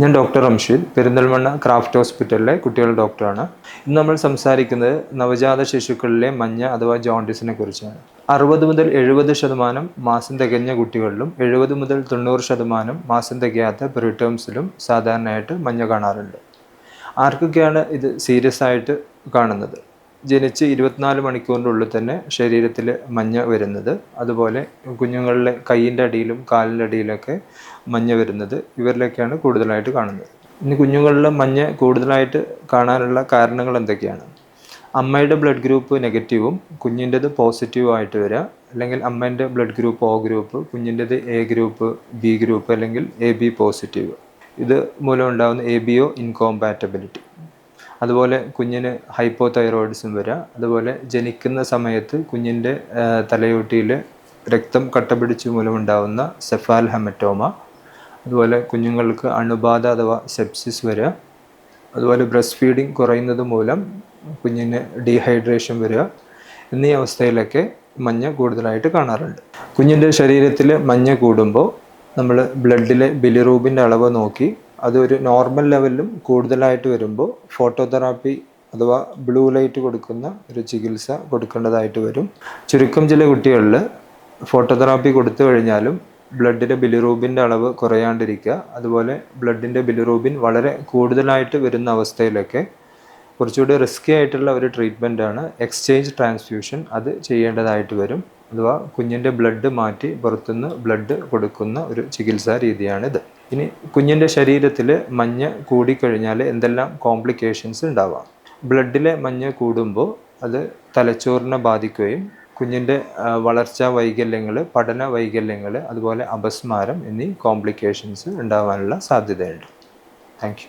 ഞാൻ doctor Ramsheed Perinthalmanna craft ഹോസ്പിറ്റലിലെ കുട്ടികളുടെ ഡോക്ടറാണ്. ഇന്ന് നമ്മൾ സംസാരിക്കുന്നത് നവജാത ശിശുക്കളിലെ മഞ്ഞ അഥവാ ജോണ്ടിസിനെ കുറിച്ചാണ്. അറുപത് മുതൽ എഴുപത് ശതമാനം മാസം തികഞ്ഞ കുട്ടികളിലും എഴുപത് മുതൽ തൊണ്ണൂറ് ശതമാനം മാസം തികയാത്ത പ്രീടേംസിലും സാധാരണയായിട്ട് മഞ്ഞ കാണാറുണ്ട്. ആർക്കൊക്കെയാണ് ഇത് സീരിയസ് ആയിട്ട് കാണുന്നത്? ജനിച്ച് ഇരുപത്തിനാല് മണിക്കൂറിന്റെ ഉള്ളിൽ തന്നെ ശരീരത്തിൽ മഞ്ഞ വരുന്നത്. അതുപോലെ കുഞ്ഞുങ്ങളിലെ കൈയിന്റെ അടിയിലും കാലിന്റെ അടിയിലൊക്കെ മഞ്ഞ വരുന്നത്. ഇവരിലൊക്കെയാണ് കൂടുതലായിട്ട് കാണുന്നത്. ഇനി കുഞ്ഞുങ്ങളിൽ മഞ്ഞ കൂടുതലായിട്ട് കാണാനുള്ള കാരണങ്ങൾ എന്തൊക്കെയാണ്? അമ്മയുടെ ബ്ലഡ് ഗ്രൂപ്പ് നെഗറ്റീവും കുഞ്ഞിന്റെത് പോസിറ്റീവും ആയിട്ട് വരിക. അല്ലെങ്കിൽ അമ്മേന്റെ ബ്ലഡ് ഗ്രൂപ്പ് ഒ ഗ്രൂപ്പ് കുഞ്ഞിന്റെത് എ ഗ്രൂപ്പ് ബി ഗ്രൂപ്പ് അല്ലെങ്കിൽ എ ബി പോസിറ്റീവ് ഇത് മൂലം ഉണ്ടാകുന്ന എ ബി ഒ ഇൻകോമ്പാറ്റബിലിറ്റി അതുപോലെ കുഞ്ഞിന് ഹൈപ്പോ തൈറോയിഡ്സും വരാം. അതുപോലെ ജനിക്കുന്ന സമയത്ത് കുഞ്ഞിന്റെ തലയോട്ടിയിൽ രക്തം കട്ടപിടിച്ച് മൂലമുണ്ടാകുന്ന സെഫാൽ ഹെമറ്റോമ അതുപോലെ കുഞ്ഞുങ്ങൾക്ക് അണുബാധ അഥവാ സെപ്സിസ് വരിക അതുപോലെ ബ്രസ്റ്റ് ഫീഡിങ് കുറയുന്നത് മൂലം കുഞ്ഞിന് ഡീഹൈഡ്രേഷൻ വരിക എന്നീ അവസ്ഥയിലൊക്കെ മഞ്ഞ കൂടുതലായിട്ട് കാണാറുണ്ട്. കുഞ്ഞിന്റെ ശരീരത്തിൽ മഞ്ഞ കൂടുമ്പോൾ നമ്മൾ ബ്ലഡിലെ ബിലിറൂബിന്റെ അളവ് നോക്കി അതൊരു നോർമൽ ലെവലിലും കൂടുതലായിട്ട് വരുമ്പോൾ ഫോട്ടോതെറാപ്പി അഥവാ ബ്ലൂ ലൈറ്റ് കൊടുക്കുന്ന ഒരു ചികിത്സ കൊടുക്കേണ്ടതായിട്ട് വരും. ചുരുക്കം ചില കുട്ടികളിൽ ഫോട്ടോതെറാപ്പി കൊടുത്തു കഴിഞ്ഞാലും ബ്ലഡിന്റെ ബിലിറൂബിന്റെ അളവ് കുറയാണ്ടിരിക്കുക. അതുപോലെ ബ്ലഡിന്റെ ബിലിറൂബിൻ വളരെ കൂടുതലായിട്ട് വരുന്ന അവസ്ഥയിലൊക്കെ കുറച്ചുകൂടി റിസ്കി ആയിട്ടുള്ള ഒരു ട്രീറ്റ്മെന്റ് ആണ് എക്സ്ചേഞ്ച് ട്രാൻസ്ഫ്യൂഷൻ അത് ചെയ്യേണ്ടതായിട്ട് വരും. അഥവാ കുഞ്ഞിന്റെ ബ്ലഡ് മാറ്റി പുറത്തുനിന്ന് ബ്ലഡ് കൊടുക്കുന്ന ഒരു ചികിത്സാ രീതിയാണിത്. ഇനി കുഞ്ഞിന്റെ ശരീരത്തിൽ മഞ്ഞ കൂടിക്കഴിഞ്ഞാൽ എന്തെല്ലാം കോംപ്ലിക്കേഷൻസ് ഉണ്ടാവാം? ബ്ലഡിലെ മഞ്ഞ കൂടുമ്പോൾ അത് തലച്ചോറിനെ ബാധിക്കുകയും കുഞ്ഞിന്റെ വളർച്ചാ വൈകല്യങ്ങൾ പഠന വൈകല്യങ്ങൾ അതുപോലെ അപസ്മാരം എന്നീ കോംപ്ലിക്കേഷൻസ് ഉണ്ടാവാനുള്ള സാധ്യതയുണ്ട്. താങ്ക്